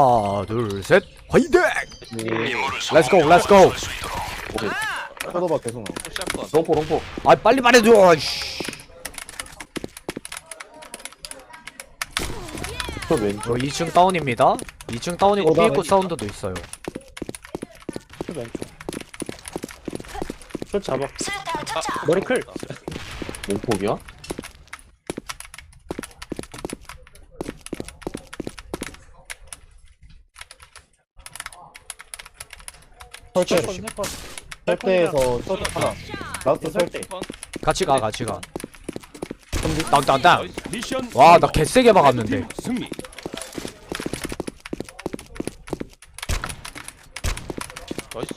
하나 둘셋 화이팅 렛츠고 렛츠고 쳐다봐 계속. 샷건 롱포 롱포 아 빨리 말해줘 씨. 저 왼쪽 저 2층 다운입니다 2층 다운이고 어, 나 왼쪽. 사운드도 있어요 저 왼쪽. 저 잡아. 머리 클. 롱폭이야? 설치. 설 설대에서 셔터 하나. 라스트 설대. 같이 가 같이 가. 땅땅땅 미션 와 나 개세게 박았는데. 승리. 나이스.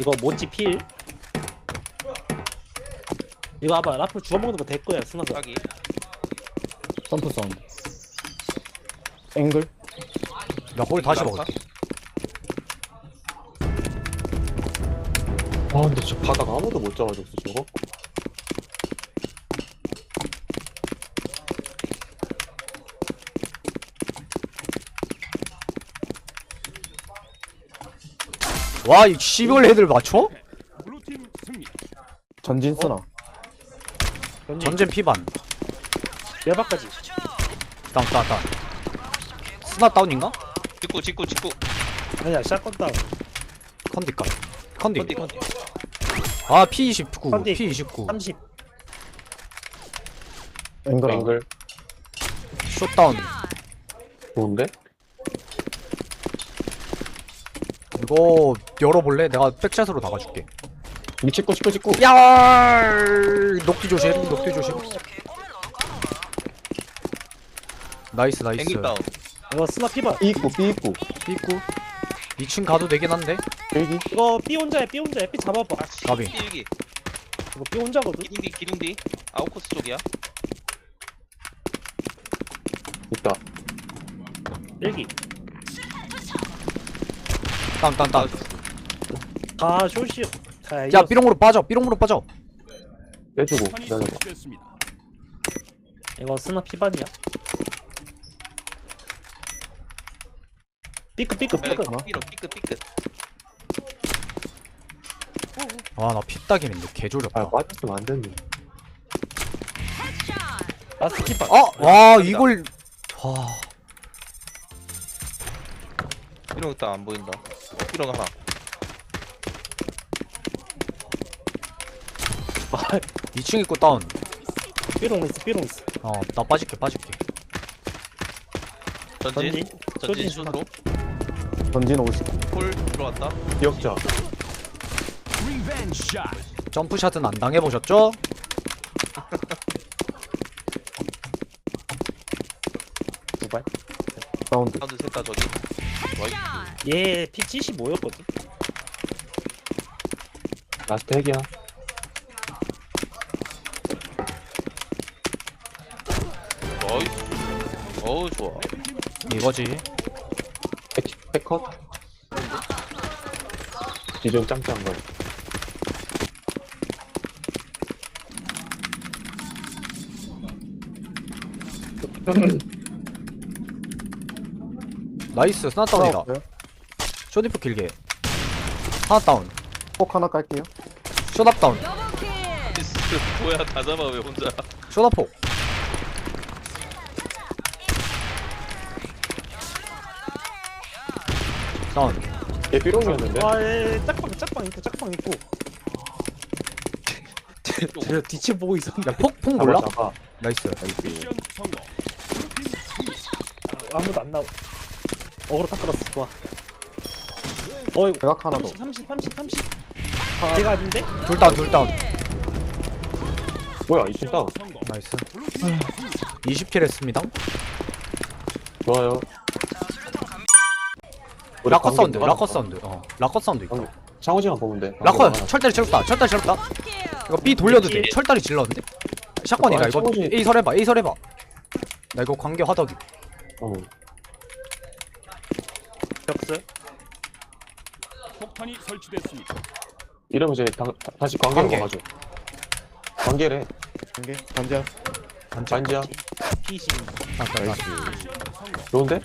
이거 모찌 필. 이거 봐봐. 라플 주워먹는 거될 거야. 스나가. 까기. 점프 사운드. 앵글? 나홀 다시 먹을게 아 근데 저 바닥 아무도 못 잡아줬어 저거 와 이 씨발 애들 맞춰? 블루팀 승리. 전진 쓰나 전쟁 피반 열박까지. 다운 다운 다운 스나 다운인가? 직구 직구 직구 아니야. 샷건 다운. 컨디까 컨디 컨디 컨디 아 P29 컨디. P29. 30. 앵글 앵글. 숏다운 좋은데? 이거 열어볼래? 내가 백샷으로 나가줄게. 이 찍고 찍고 찍고. 야! 녹디 조심 녹디 조심. 나이스 나이스. 앵글 다운. 이거 스나 피봐. B 있고 B 있고 삐꾸 2층 가도 되긴 한데 여기 이거 B 혼자야. B 혼자야. B 잡아봐. 가비. 일기 이거 B 혼자거든. 기둥디 기둥디 아웃코스 쪽이야 있다 일기. 땅땅땅 다 쇼시. 다야 삐롱으로 빠져 삐롱으로 빠져 빼주고 기다려봐. 이거 스나 피반이야. 삐끗 삐끗 삐끗. 삐로 삐끗 삐끗 아나 피딱이는데 아 개조렸다 빠졌으면 안 됐네 라스트 피반. 아! 와 이걸 와 삐로 일단 안 보인다 삐로 하나 2층 있고 다운 삐롱 있어. 삐롱 있어. 어 나 빠질게 빠질게 전진 전진. 슛으로 전진 50 홀 들어왔다 기억자. 점프샷은 안 당해보셨죠? 두발. 사운드. 사운드 셋다 저기. 나이스 얘피 75였거든. 라스트 핵이야. 나이스 어우 좋아. 이거지. 핵, 핵컷? 기존 짱짱 거 나이스 스나 다운이다. 쇼디프 길게. 하나 다운. 폭 하나 깔게요. 쇼답 다운. 뭐야 다 잡아 왜 혼자. 쇼다폭 다운. 얘 삐롱이었는데? 아, 예, 예, 짝방, 짝방 있고, 짝방 있고. 저 뒤치 보고 있었는데 야폭폭 몰라? 잡아 나이스. 블루팀 승리. 아무도 안 나오. 어그로 딱 끌었어. 좋아. 어, 이거 대각 하나 더 30, 30, 30, 30. 제가 아닌데? 둘 다운 둘 다운 뭐야 이층 다운. 나이스 블루팀 승리. 20킬 했습니다 좋아요 우리 라커 사운드 라커? 사운드 어 라커 사운드 있다 관계. 창호지만 보면 돼 라커. 철다리 질렀다 철다리 질렀다 이거 B 돌려도 돼 철다리 질렀는데 샷건이다 아, 이거. A 설 해봐 A 설 해봐 나 이거 관계 화덕이 어. 벽스. 폭탄이 설치됐습니다. 이러면 이제 다, 다- 다시 관계로 관계. 가가지고 관계래 관계? 반지야 반지야 P20 딴딴딴 나이스. 좋은데?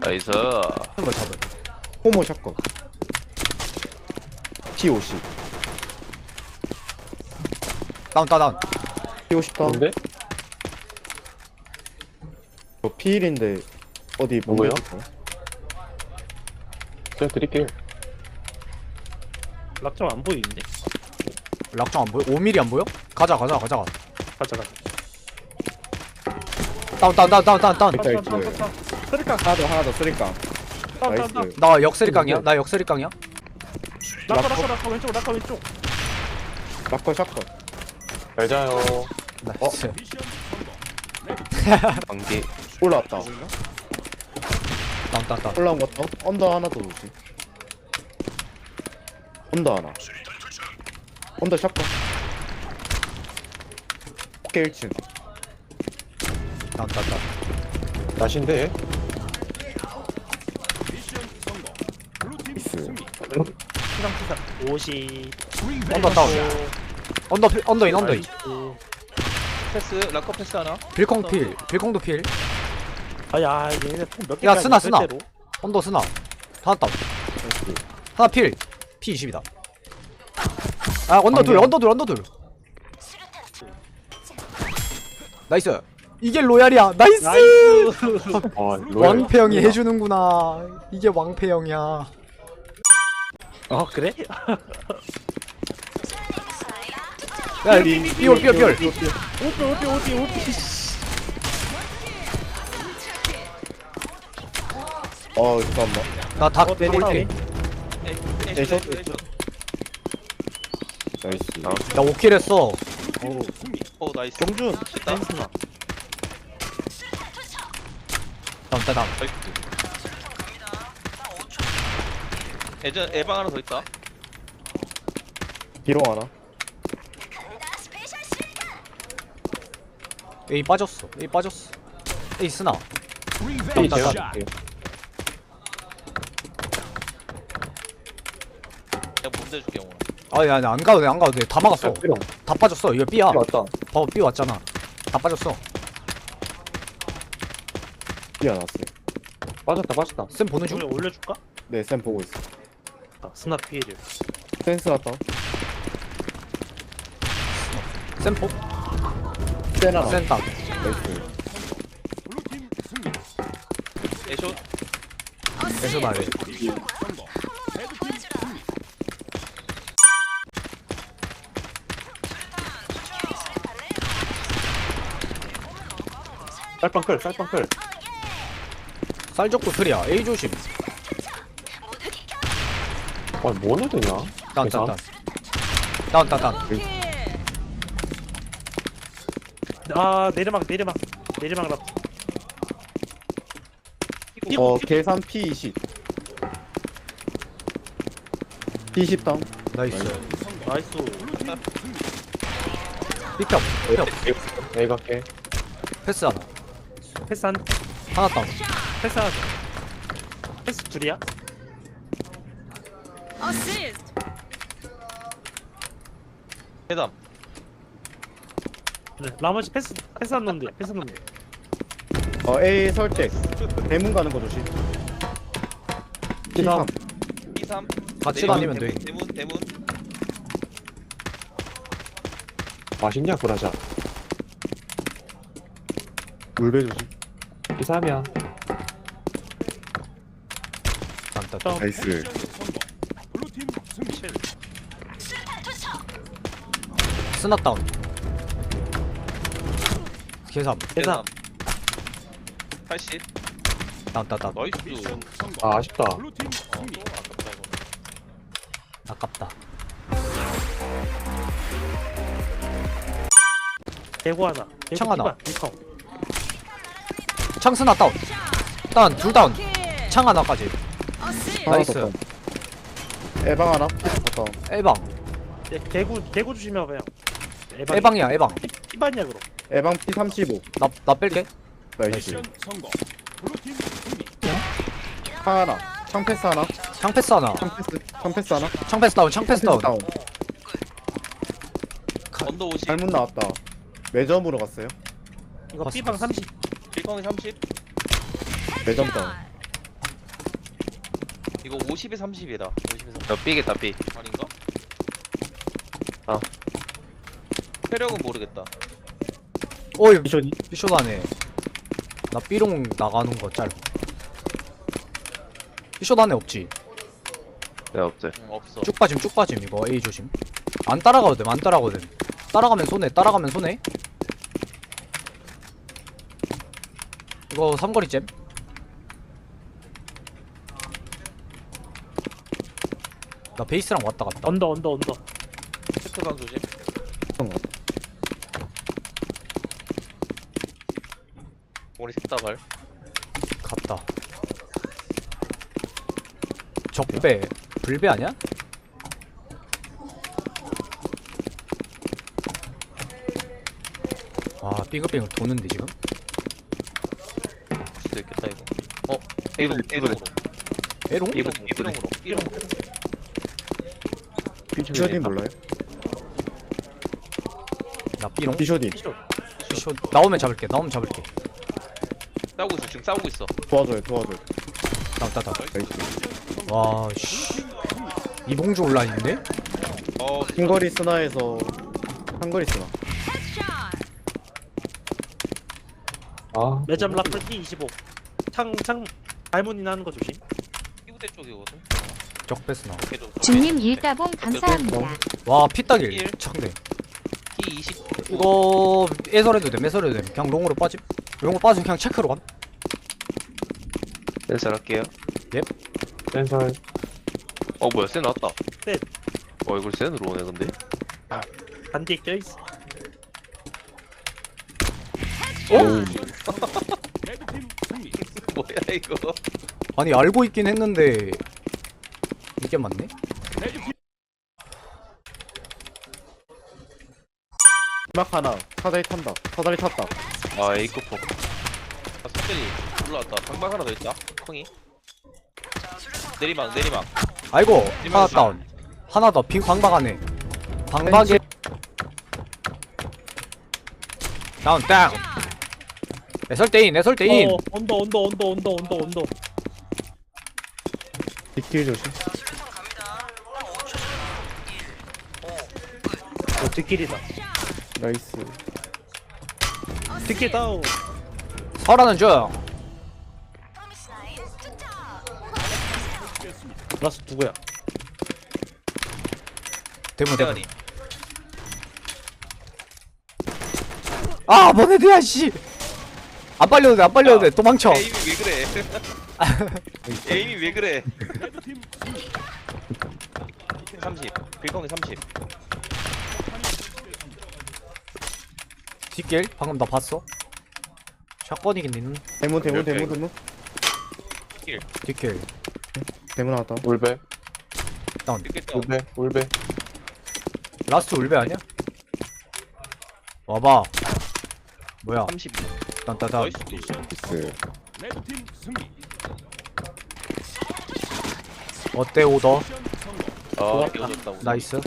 나이스. 걸 잡아 호모 샷건. T50 다운 다운 다운. T50 다운 좋은데? 저 P1인데 어디 뭐예요? 보여줄까요? 제가 드릴게요. 락점 안 보이는데? 락정 안 보여? 5mm 안 보여? 가자 가자 가자 가자. 가자 가자 다운 다운 다운 다운 다운 다운 있다, 있다. 쓰리깡 하나 더 하나 더 쓰리깡 나이스 나 역스리깡이야? 나 역스리깡이야? 락커 락커 락커 왼쪽 락커 왼쪽 락커 샷건 잘 자요. 나이스 미션 성공. 관계 올라왔다. 다운 다운 다운. 올라온 것도 언더 하나 더 오지. 언더 하나. 언더 샷건. 오케이 1층. 다운 다운 다운. 나신데? 승리. 시상 50 언더 다운. 언더 필 언더인 언더인. 패스 락커 패스 하나. 빌콩 필 빌콩도 필 아야 얘네 폰몇 야, 쓰나, 쓰나. 언더 스나. 하나 다운 하나 필. P20이다. 아 언더 둘 언더 둘 언더 둘. 나이스. 이게 로얄이야. 나이스, 나이스. 아, 로얄. 왕패형이 해주는구나. 이게 왕패형이야. 어 그래? 야 삐올 삐올 삐올. 오피 오피 오피 오피 어 잠깐만. 어, 에이쇼 에이쇼? 에이쇼 나이스. 나 5킬 했어. 오 나이스. 경준! 됐다 댄스나 다운 다운 다운 나이스. 예전 예방 하나 더 있다. 비롱 하나. A 빠졌어. A 빠졌어. A 스나. 리벤지 나, 나, 나. 내가 문제 줄게 영훈아. 아니 아니 안 가도 돼안 가도 돼다 막았어. 삐롱. 다 빠졌어. 이거 B야. 왔다. 봐봐 B 왔잖아. 다 빠졌어. 뛰어났어. 빠졌다, 빠졌다. 쌤 보는 중. 올려줄까? 네 쌤 보고 있어. 아, 스나 피해를 센스 났다. 쌤 보? 센 하나. 쌤 나이스. 승리. 에이쇼 에서 말해 미션 성공. 레드팀 승리. 쌀빵클, 쌀빵클. 쌀적고 틀이야 A 조심 아, 뭐 해야 되냐? 다운 다운 다운 다운 다운 다운 아 내리막 내리막 내리막 락어 계산 P20 P20 다운 나이스 나이스 삐평 삐평 A 갈게. 패스 하나 패스 한 하나 다운 패스 하나 패스 둘이야? 해담. 네 나머지 패스 패스 한 놈들 패스 한 놈들. 어 A 설대 대문 가는 거 조심. P3 P3 같이 다니면 돼. 대문 대문. 맛있냐, 브라자? 물배 조심 다운 다운 나이스 미션 성공. 블루팀 승리. 스나 다운 계산 계산 80 다운 다운 다운 나이스. 아, 아쉽다. 아깝다 대구 하나 대구 창 하나. 이방, 이방. 창 스나 다운. 다운 둘 다운. 창 하나까지. 하나 나이스. 에방 하나? P4 다운 A방. 대- 대구 대구 주시면 요 에방 A방이야 A방. 이반이야 그럼 에방 P35 나, 나 뺄게. 나이스. 미션 성공. 블루팀 승리. 하나. 창 패스 하나. 창 패스 하나. 창 패스 창 패스 하나. 창 패스 다운 창 패스 다운. 다운. 언더 50 잘못 나왔다. 매점으로 갔어요? 이거 봤어, B방 봤어. 30 빅광이 30 매점 다운. 이거 50에 30이다. 50에 30 저 삐겠다 삐 아닌가? 아. 체력은 모르겠다. 어이 미션이? 피쇼도 안해 나 삐롱 나가는 거 짧아 피쇼도 안에 없지? 네 없어요. 응, 없어. 쭉 빠짐 쭉 빠짐 이거. A 조심. 안 따라가도 됨안 따라가도 됨 따라가면 손해 따라가면 손해 이거 삼거리 잼 나 베이스랑 왔다 갔다 언더 언더 언더 어떤 거? 우리 셋다발 갔다 적배 불배 아니야? 와 빙글빙글 도는데 지금? 수도 있겠다 이거 어? A동 A동으로. 에롱? A동? A동으로. A동. 피쇼딘 몰라요? 나 삐롱 피쇼딘. 피쇼 나오면 잡을게 나오면 잡을게. 싸우고 있어 지금 싸우고 있어. 도와줘요, 도와줘요. 나왔다 나이스. 와씨. 이봉주 온라인인데? 어 한거리 스나에서 한거리 스나. 아. 매점 라플 P25 창 창 발문이 나는 거 조심. 피부대 쪽이거든. 적배스나 걔도 주님 일가봉 감사합니다. 와 피따길. 일. 척네. P20 이거 애설해도 돼 애설해도 돼 그냥 롱으로 빠짐. 롱으로 빠지면 그냥 체크로 감. 댄스 할게요. 센설. 어 뭐야 센 나왔다. 네. 어 이걸 센으로 오네 근데. 반디에 껴있어. 레드팀 승리. 뭐야 이거. 아니 알고 있긴 했는데 이게 맞네? 막 하나. 사다리 탄다. 사다리 탔다. 아 A급포. 아 석들이 올라왔다. 방방 하나 더 있다. 콩이. 내리막 내리막. 아이고 하나. 다운. 하나 더. 빙, 방박 안에. 방박에. 다운 땅 애설대인 애설대인. 어, 언더 언더 언더 언더 언더 언더. 뒷길 조심. 어, 뒷길이다. 나이스. 뒷길 다운. 설하는 중. 라스 누구야? 대문 대문. 대가리. 아 뭐네드야 씨 안 빨려도 돼 안 빨려도 돼. 도망쳐. 에임이 왜 그래? 에임이 왜 그래? 레드팀 승리. 30 빌콩이 30 뒷길? 방금 나 봤어. 샷건이긴 니는 대문, 대문, 대문, 대문. 뒷길. 대문 나왔다. 울베. 이렇게 울베 울베. 라스트 울베 아니야? 와봐. 뭐야? 30 딴따단 나이스 나이스. 레드팀 승리. 어때 오더. 아 나이스